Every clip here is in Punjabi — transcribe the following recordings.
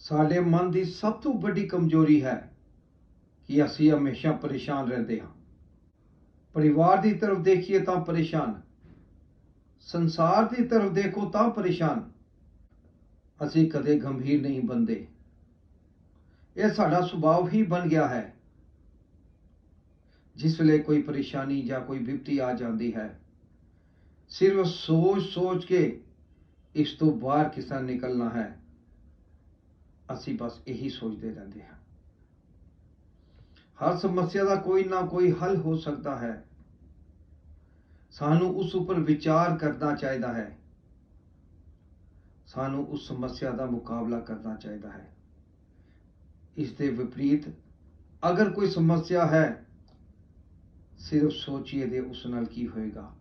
ਸਾਡੇ ਮਨ ਦੀ ਸਭ ਤੋਂ ਵੱਡੀ ਕਮਜ਼ੋਰੀ ਹੈ ਕਿ ਅਸੀਂ ਹਮੇਸ਼ਾ ਪਰੇਸ਼ਾਨ ਰਹਿੰਦੇ ਹਾਂ। ਪਰਿਵਾਰ ਦੀ ਤਰਫ ਦੇਖੀਏ ਤਾਂ ਪਰੇਸ਼ਾਨ, ਸੰਸਾਰ ਦੀ ਤਰਫ ਦੇਖੋ ਤਾਂ ਪਰੇਸ਼ਾਨ। ਅਸੀਂ ਕਦੇ ਗੰਭੀਰ ਨਹੀਂ ਬੰਦੇ ਇਹ ਸਾਡਾ ਸੁਭਾਅ ਹੀ ਬਣ ਗਿਆ ਹੈ। ਜਿਸ ਵੇਲੇ ਕੋਈ ਪਰੇਸ਼ਾਨੀ ਜਾਂ ਕੋਈ ਵਿਪਤੀ ਆ ਜਾਂਦੀ ਹੈ, ਸਿਰਫ ਸੋਚ ਸੋਚ ਕੇ ਇਸ ਤੋਂ ਬਾਹਰ ਕਿਸ ਨਿਕਲਣਾ ਹੈ। ਅਸੀਂ ਬਸ ਇਹੀ ਸੋਚਦੇ ਰਹਿੰਦੇ ਹਾਂ। ਹਰ ਸਮੱਸਿਆ ਦਾ ਕੋਈ ਨਾ ਕੋਈ ਹੱਲ ਹੋ ਸਕਦਾ ਹੈ। ਸਾਨੂੰ ਉਸ ਉੱਪਰ ਵਿਚਾਰ ਕਰਨਾ ਚਾਹੀਦਾ ਹੈ। ਸਾਨੂੰ ਉਸ ਸਮੱਸਿਆ ਦਾ ਮੁਕਾਬਲਾ ਕਰਨਾ ਚਾਹੀਦਾ ਹੈ। ਇਸ ਦੇ ਵਿਪਰੀਤ ਅਗਰ ਕੋਈ ਸਮੱਸਿਆ ਹੈ, ਸਿਰਫ ਸੋਚੀਏ ਦੇ ਉਸ ਨਾਲ ਕੀ ਹੋਏਗਾ।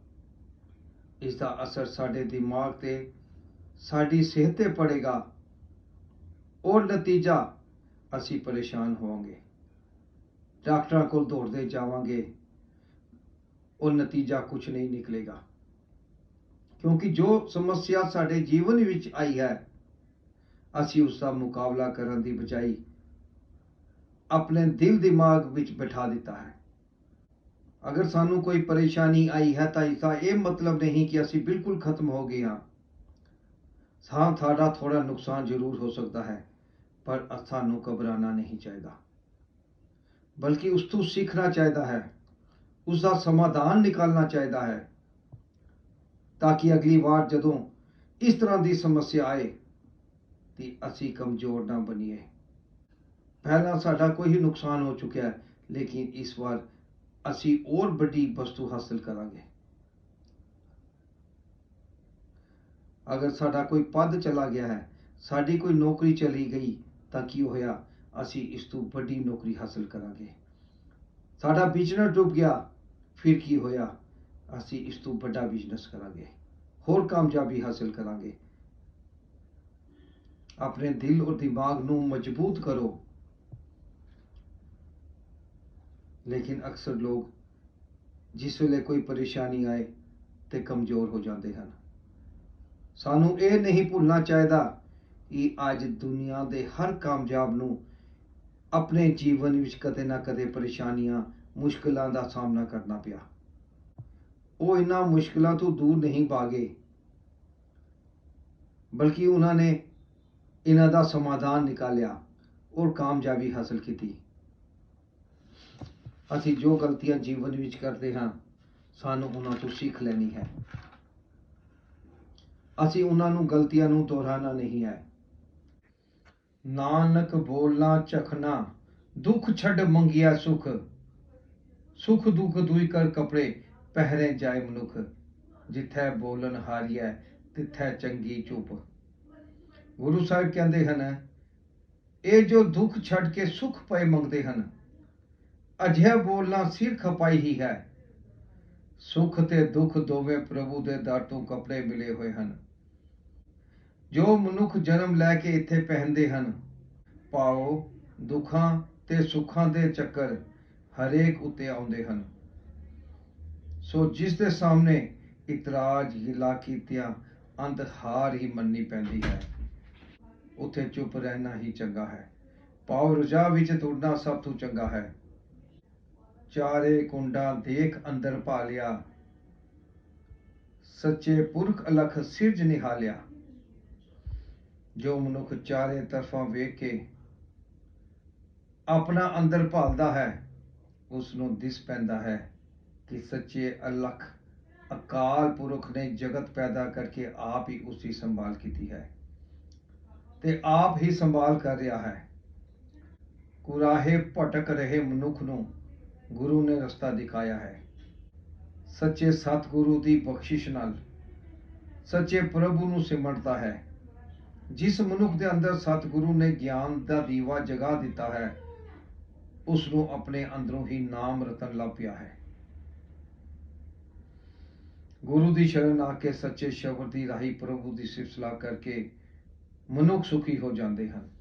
ਇਸ ਦਾ ਅਸਰ ਸਾਡੇ ਦਿਮਾਗ ਤੇ, ਸਾਡੀ ਸਿਹਤ ਤੇ ਪੜੇਗਾ। ਉਹ ਨਤੀਜਾ ਅਸੀਂ ਪਰੇਸ਼ਾਨ ਹੋਵਾਂਗੇ। ਡਾਕਟਰਾਂ ਕੋਲ ਦੌੜਦੇ ਜਾਵਾਂਗੇ। ਉਹ ਨਤੀਜਾ ਕੁਝ ਨਹੀਂ ਨਿਕਲੇਗਾ। ਕਿਉਂਕਿ ਜੋ ਸਮੱਸਿਆ ਸਾਡੇ ਜੀਵਨ ਵਿੱਚ ਆਈ ਹੈ, ਅਸੀਂ ਉਸ ਦਾ ਮੁਕਾਬਲਾ ਕਰਨ ਦੀ ਬਜਾਈ ਆਪਣੇ ਦਿਲ ਦਿਮਾਗ ਵਿੱਚ ਬਿਠਾ ਦਿੱਤਾ ਹੈ। ਅਗਰ ਸਾਨੂੰ ਕੋਈ ਪਰੇਸ਼ਾਨੀ ਆਈ ਹੈ ਤਾਂ ਇਸਦਾ ਇਹ ਮਤਲਬ ਨਹੀਂ ਕਿ ਅਸੀਂ ਬਿਲਕੁਲ ਖਤਮ ਹੋ ਗਏ ਹਾਂ। ਹਾਂ ਸਾਡਾ ਥੋੜਾ ਨੁਕਸਾਨ ਜ਼ਰੂਰ ਹੋ ਸਕਦਾ ਹੈ, ਪਰ ਸਾਨੂੰ ਘਬਰਾਣਾ ਨਹੀਂ ਚਾਹੀਦਾ। ਬਲਕਿ ਉਸ ਤੋਂ ਸਿੱਖਣਾ ਚਾਹੀਦਾ ਹੈ, ਉਸ ਦਾ ਸਮਾਧਾਨ ਨਿਕਾਲਣਾ ਚਾਹੀਦਾ ਹੈ, ਤਾਂ ਕਿ ਅਗਲੀ ਵਾਰ ਜਦੋਂ ਇਸ ਤਰ੍ਹਾਂ ਦੀ ਸਮੱਸਿਆ ਆਏ, ਤੇ ਅਸੀਂ ਕਮਜ਼ੋਰ ਨਾ ਬਣੀਏ। ਪਹਿਲਾਂ ਸਾਡਾ ਕੋਈ ਹੀ ਨੁਕਸਾਨ ਹੋ ਚੁੱਕਿਆ ਹੈ, ਲੇਕਿਨ ਇਸ ਵਾਰ ਅਸੀਂ ਹੋਰ ਵੱਡੀ ਵਸਤੂ ਹਾਸਲ ਕਰਾਂਗੇ। ਅਗਰ ਸਾਡਾ ਕੋਈ ਪਦ ਚਲਾ ਗਿਆ ਹੈ, ਸਾਡੀ ਕੋਈ ਨੌਕਰੀ ਚਲੀ ਗਈ, ਤਾਂ ਕੀ ਹੋਇਆ? ਅਸੀਂ ਇਸ ਤੋਂ ਵੱਡੀ ਨੌਕਰੀ ਹਾਸਲ ਕਰਾਂਗੇ। ਸਾਡਾ ਬਿਜ਼ਨਸ ਡੁੱਬ ਗਿਆ, ਫਿਰ ਕੀ ਹੋਇਆ? ਅਸੀਂ ਇਸ ਤੋਂ ਵੱਡਾ ਬਿਜ਼ਨਸ ਕਰਾਂਗੇ। ਹੋਰ ਕਾਮਯਾਬੀ ਹਾਸਲ ਕਰਾਂਗੇ। ਆਪਣੇ ਦਿਲ ਔਰ ਦਿਮਾਗ ਨੂੰ ਮਜ਼ਬੂਤ ਕਰੋ। ਲੇਕਿਨ ਅਕਸਰ ਲੋਕ ਜਿਸ ਵੇਲੇ ਕੋਈ ਪਰੇਸ਼ਾਨੀ ਆਏ ਤੇ ਕਮਜ਼ੋਰ ਹੋ ਜਾਂਦੇ ਹਨ। ਸਾਨੂੰ ਇਹ ਨਹੀਂ ਭੁੱਲਣਾ ਚਾਹੀਦਾ ਕਿ ਅੱਜ ਦੁਨੀਆ ਦੇ ਹਰ ਕਾਮਯਾਬ ਨੂੰ ਆਪਣੇ ਜੀਵਨ ਵਿੱਚ ਕਦੇ ਨਾ ਕਦੇ ਪਰੇਸ਼ਾਨੀਆਂ, ਮੁਸ਼ਕਲਾਂ ਦਾ ਸਾਹਮਣਾ ਕਰਨਾ ਪਿਆ। ਉਹ ਇਹਨਾਂ ਮੁਸ਼ਕਲਾਂ ਤੋਂ ਦੂਰ ਨਹੀਂ ਭਾਗੇ, ਬਲਕਿ ਉਹਨਾਂ ਨੇ ਇਹਨਾਂ ਦਾ ਸਮਾਧਾਨ ਨਿਕਾਲਿਆ ਔਰ ਕਾਮਯਾਬੀ ਹਾਸਲ ਕੀਤੀ। ਅਸੀਂ ਜੋ ਗਲਤੀਆਂ ਜੀਵਨ ਵਿੱਚ ਕਰਦੇ ਹਾਂ, ਸਾਨੂੰ ਉਹਨਾਂ ਤੋਂ ਸਿੱਖ ਲੈਣੀ ਹੈ। ਅਸੀਂ ਉਹਨਾਂ ਨੂੰ ਗਲਤੀਆਂ ਨੂੰ ਦੁਹਰਾਉਣਾ ਨਹੀਂ ਹੈ। ਨਾਨਕ ਬੋਲਣਾ ਚਖਣਾ ਦੁੱਖ ਛੱਡ ਮੰਗਿਆ ਸੁਖ। ਸੁਖ ਦੁੱਖ ਦੁਈ ਕਰ ਕਪੜੇ, ਪਹਿਰੇ ਜਾਏ ਮਨੁੱਖ। ਜਿੱਥੈ ਬੋਲਨ ਹਾਰੀਐ, ਤਿੱਥੈ ਚੰਗੀ ਚੁੱਪ। ਗੁਰੂ ਸਾਹਿਬ ਕਹਿੰਦੇ ਹਨ, ਇਹ ਜੋ ਦੁੱਖ ਛੱਡ ਕੇ ਸੁਖ ਪਏ ਮੰਗਦੇ ਹਨ, ਅਜਿਹਾ ਬੋਲਣਾ ਸਿਰ ਖਪਾਈ ਹੀ ਹੈ। ਸੁਖ ਤੇ ਦੁੱਖ ਦੋਵੇਂ ਪ੍ਰਭੂ ਦੇ ਦਰ ਤੋਂ ਕੱਪੜੇ ਮਿਲੇ ਹੋਏ ਹਨ। ਜੋ ਮਨੁੱਖ ਜਨਮ ਲੈ ਕੇ ਇੱਥੇ ਪਹਿਨਦੇ ਹਨ, ਪਾਓ ਦੁੱਖਾਂ ਤੇ ਸੁੱਖਾਂ ਦੇ ਚੱਕਰ ਹਰੇਕ ਉੱਤੇ ਆਉਂਦੇ ਹਨ। ਸੋ ਜਿਸ ਦੇ ਸਾਹਮਣੇ ਇਤਰਾਜ਼ ਗਿਲਾ ਕੀਤਿਆਂ ਅੰਤ ਹਾਰ ਹੀ ਮੰਨੀ ਪੈਂਦੀ ਹੈ, ਉੱਥੇ ਚੁੱਪ ਰਹਿਣਾ ਹੀ ਚੰਗਾ ਹੈ। ਪਾਉ ਰਜਾ ਵਿੱਚ ਤੁਰਨਾ ਸਭ ਤੋਂ ਚੰਗਾ ਹੈ। ਚਾਰੇ ਕੁੰਡਾ ਦੇਖ ਅੰਦਰ ਪਾ ਲਿਆ ਸੱਚੇ ਪੁਰਖ ਅਲਖ ਸਿਰਜ ਨਿਹਾਲਿਆ। ਜੋ ਮਨੁੱਖ ਚਾਰੇ ਤਰਫਾਂ ਵੇਖ ਕੇ ਆਪਣਾ ਅੰਦਰ ਭਾਲਦਾ ਹੈ ਉਸ ਨੂੰ ਦਿਸ ਪੈਂਦਾ ਹੈ ਕਿ ਸੱਚੇ ਅਲਖ ਅਕਾਲ ਪੁਰਖ ਨੇ ਜਗਤ ਪੈਦਾ ਕਰਕੇ ਆਪ ਹੀ ਉਸ ਦੀ ਸੰਭਾਲ ਕੀਤੀ ਹੈ ਤੇ ਆਪ ਹੀ ਸੰਭਾਲ ਕਰ ਰਿਹਾ ਹੈ। ਕੁਰਾਹੇ ਭਟਕ ਰਹੇ ਮਨੁੱਖ ਨੂੰ ਗੁਰੂ ਨੇ ਰਸਤਾ ਦਿਖਾਇਆ ਹੈ। ਸੱਚੇ ਸਤਿਗੁਰੂ ਦੀ ਬਖਸ਼ਿਸ਼ ਨਾਲ ਸੱਚੇ ਪ੍ਰਭੂ ਨੂੰ ਸਿਮਰਦਾ ਹੈ। ਜਿਸ ਮਨੁੱਖ ਦੇ ਅੰਦਰ ਸਤਿਗੁਰੂ ਨੇ ਗਿਆਨ ਦਾ ਦੀਵਾ ਜਗਾ ਦਿੱਤਾ ਹੈ ਉਸ ਨੂੰ ਆਪਣੇ ਅੰਦਰੋਂ ਹੀ ਨਾਮ ਰਤਨ ਲੱਭ ਪਿਆ ਹੈ। ਗੁਰੂ ਦੀ ਸ਼ਰਨ ਆ ਕੇ ਸੱਚੇ ਸ਼ਬਦ ਦੀ ਰਾਹੀਂ ਪ੍ਰਭੂ ਦੀ ਸਿਫਤ ਕਰਕੇ ਮਨੁੱਖ ਸੁਖੀ ਹੋ ਜਾਂਦੇ ਹਨ।